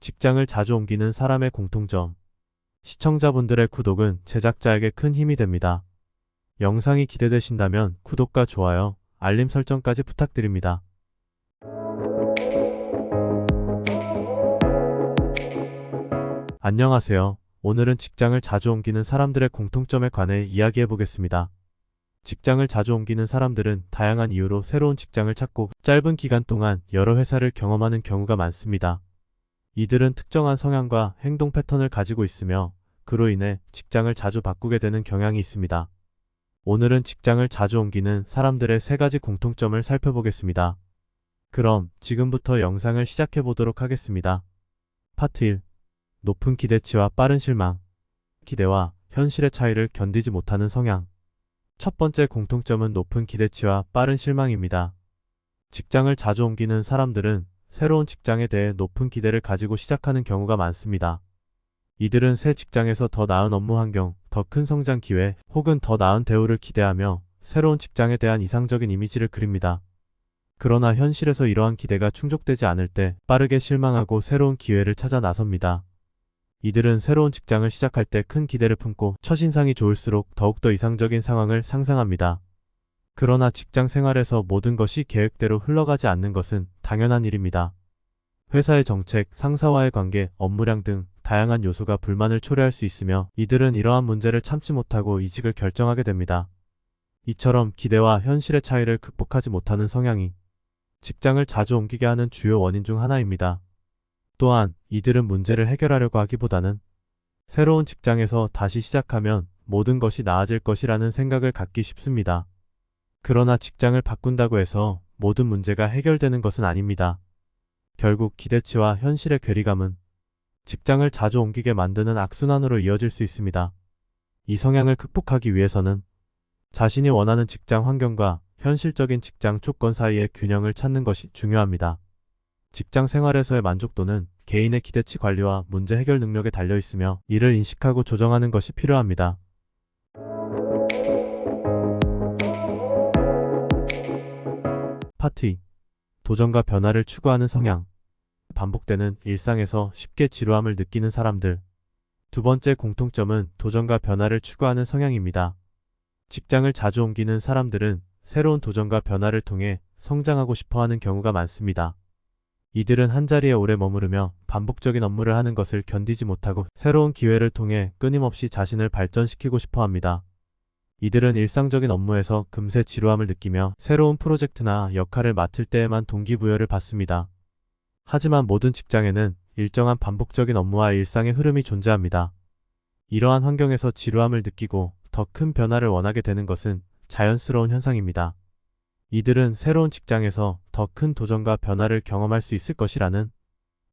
직장을 자주 옮기는 사람의 공통점. 시청자분들의 구독은 제작자에게 큰 힘이 됩니다. 영상이 기대되신다면 구독과 좋아요, 알림 설정까지 부탁드립니다. 안녕하세요. 오늘은 직장을 자주 옮기는 사람들의 공통점에 관해 이야기해 보겠습니다. 직장을 자주 옮기는 사람들은 다양한 이유로 새로운 직장을 찾고 짧은 기간 동안 여러 회사를 경험하는 경우가 많습니다. 이들은 특정한 성향과 행동 패턴을 가지고 있으며 그로 인해 직장을 자주 바꾸게 되는 경향이 있습니다. 오늘은 직장을 자주 옮기는 사람들의 세 가지 공통점을 살펴보겠습니다. 그럼 지금부터 영상을 시작해 보도록 하겠습니다. 파트 1. 높은 기대치와 빠른 실망. 기대와 현실의 차이를 견디지 못하는 성향. 첫 번째 공통점은 높은 기대치와 빠른 실망입니다. 직장을 자주 옮기는 사람들은 새로운 직장에 대해 높은 기대를 가지고 시작하는 경우가 많습니다. 이들은 새 직장에서 더 나은 업무 환경, 더 큰 성장 기회, 혹은 더 나은 대우를 기대하며 새로운 직장에 대한 이상적인 이미지를 그립니다. 그러나 현실에서 이러한 기대가 충족되지 않을 때 빠르게 실망하고 새로운 기회를 찾아 나섭니다. 이들은 새로운 직장을 시작할 때 큰 기대를 품고 첫인상이 좋을수록 더욱더 이상적인 상황을 상상합니다. 그러나 직장 생활에서 모든 것이 계획대로 흘러가지 않는 것은 당연한 일입니다. 회사의 정책, 상사와의 관계, 업무량 등 다양한 요소가 불만을 초래할 수 있으며 이들은 이러한 문제를 참지 못하고 이직을 결정하게 됩니다. 이처럼 기대와 현실의 차이를 극복하지 못하는 성향이 직장을 자주 옮기게 하는 주요 원인 중 하나입니다. 또한 이들은 문제를 해결하려고 하기보다는 새로운 직장에서 다시 시작하면 모든 것이 나아질 것이라는 생각을 갖기 쉽습니다. 그러나 직장을 바꾼다고 해서 모든 문제가 해결되는 것은 아닙니다. 결국 기대치와 현실의 괴리감은 직장을 자주 옮기게 만드는 악순환으로 이어질 수 있습니다. 이 성향을 극복하기 위해서는 자신이 원하는 직장 환경과 현실적인 직장 조건 사이의 균형을 찾는 것이 중요합니다. 직장 생활에서의 만족도는 개인의 기대치 관리와 문제 해결 능력에 달려 있으며 이를 인식하고 조정하는 것이 필요합니다. 파트 2. 도전과 변화를 추구하는 성향. 반복되는 일상에서 쉽게 지루함을 느끼는 사람들. 두 번째 공통점은 도전과 변화를 추구하는 성향입니다. 직장을 자주 옮기는 사람들은 새로운 도전과 변화를 통해 성장하고 싶어 하는 경우가 많습니다. 이들은 한자리에 오래 머무르며 반복적인 업무를 하는 것을 견디지 못하고 새로운 기회를 통해 끊임없이 자신을 발전시키고 싶어 합니다. 이들은 일상적인 업무에서 금세 지루함을 느끼며 새로운 프로젝트나 역할을 맡을 때에만 동기부여를 받습니다. 하지만 모든 직장에는 일정한 반복적인 업무와 일상의 흐름이 존재합니다. 이러한 환경에서 지루함을 느끼고 더 큰 변화를 원하게 되는 것은 자연스러운 현상입니다. 이들은 새로운 직장에서 더 큰 도전과 변화를 경험할 수 있을 것이라는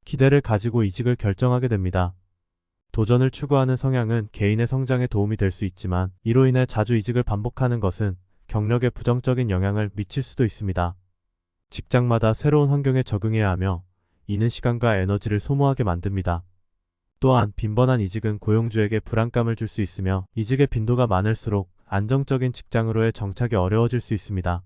기대를 가지고 이직을 결정하게 됩니다. 도전을 추구하는 성향은 개인의 성장에 도움이 될 수 있지만 이로 인해 자주 이직을 반복하는 것은 경력에 부정적인 영향을 미칠 수도 있습니다. 직장마다 새로운 환경에 적응해야 하며 이는 시간과 에너지를 소모하게 만듭니다. 또한 빈번한 이직은 고용주에게 불안감을 줄 수 있으며 이직의 빈도가 많을수록 안정적인 직장으로의 정착이 어려워질 수 있습니다.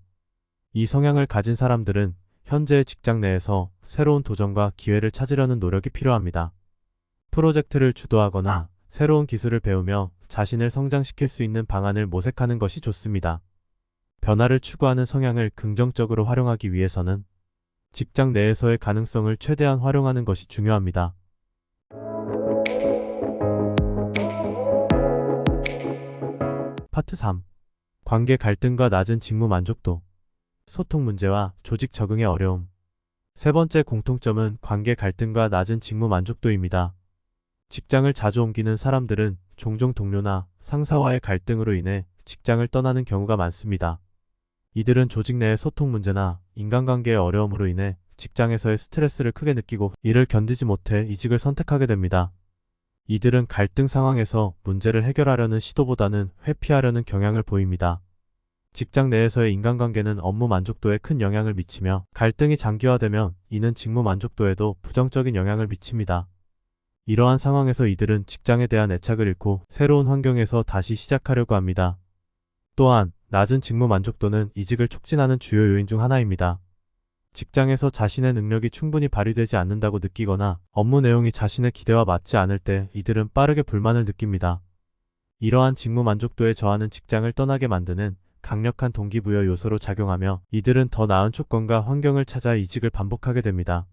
이 성향을 가진 사람들은 현재의 직장 내에서 새로운 도전과 기회를 찾으려는 노력이 필요합니다. 프로젝트를 주도하거나 새로운 기술을 배우며 자신을 성장시킬 수 있는 방안을 모색하는 것이 좋습니다. 변화를 추구하는 성향을 긍정적으로 활용하기 위해서는 직장 내에서의 가능성을 최대한 활용하는 것이 중요합니다. 파트 3. 관계 갈등과 낮은 직무 만족도. 소통 문제와 조직 적응의 어려움. 세 번째 공통점은 관계 갈등과 낮은 직무 만족도입니다. 직장을 자주 옮기는 사람들은 종종 동료나 상사와의 갈등으로 인해 직장을 떠나는 경우가 많습니다. 이들은 조직 내의 소통 문제나 인간관계의 어려움으로 인해 직장에서의 스트레스를 크게 느끼고 이를 견디지 못해 이직을 선택하게 됩니다. 이들은 갈등 상황에서 문제를 해결하려는 시도보다는 회피하려는 경향을 보입니다. 직장 내에서의 인간관계는 업무 만족도에 큰 영향을 미치며 갈등이 장기화되면 이는 직무 만족도에도 부정적인 영향을 미칩니다. 이러한 상황에서 이들은 직장에 대한 애착을 잃고 새로운 환경에서 다시 시작하려고 합니다. 또한 낮은 직무 만족도는 이직을 촉진하는 주요 요인 중 하나입니다. 직장에서 자신의 능력이 충분히 발휘되지 않는다고 느끼거나 업무 내용이 자신의 기대와 맞지 않을 때 이들은 빠르게 불만을 느낍니다. 이러한 직무 만족도에 저하는 직장을 떠나게 만드는 강력한 동기부여 요소로 작용하며 이들은 더 나은 조건과 환경을 찾아 이직을 반복하게 됩니다.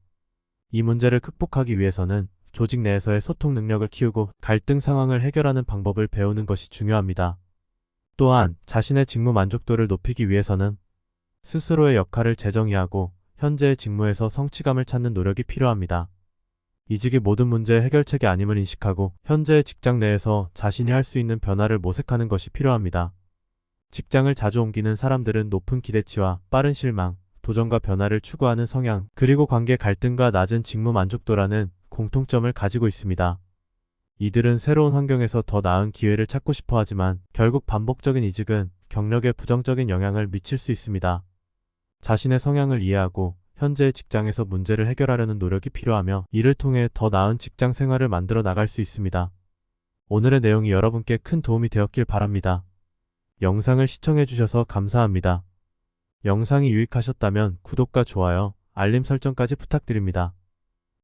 이 문제를 극복하기 위해서는 조직 내에서의 소통 능력을 키우고 갈등 상황을 해결하는 방법을 배우는 것이 중요합니다. 또한 자신의 직무 만족도를 높이기 위해서는 스스로의 역할을 재정의하고 현재의 직무에서 성취감을 찾는 노력이 필요합니다. 이직이 모든 문제의 해결책이 아님을 인식하고 현재의 직장 내에서 자신이 할 수 있는 변화를 모색하는 것이 필요합니다. 직장을 자주 옮기는 사람들은 높은 기대치와 빠른 실망, 도전과 변화를 추구하는 성향, 그리고 관계 갈등과 낮은 직무 만족도라는 공통점을 가지고 있습니다. 이들은 새로운 환경에서 더 나은 기회를 찾고 싶어 하지만 결국 반복적인 이직은 경력에 부정적인 영향을 미칠 수 있습니다. 자신의 성향을 이해하고 현재의 직장에서 문제를 해결하려는 노력이 필요하며 이를 통해 더 나은 직장 생활을 만들어 나갈 수 있습니다. 오늘의 내용이 여러분께 큰 도움이 되었길 바랍니다. 영상을 시청해주셔서 감사합니다. 영상이 유익하셨다면 구독과 좋아요, 알림 설정까지 부탁드립니다.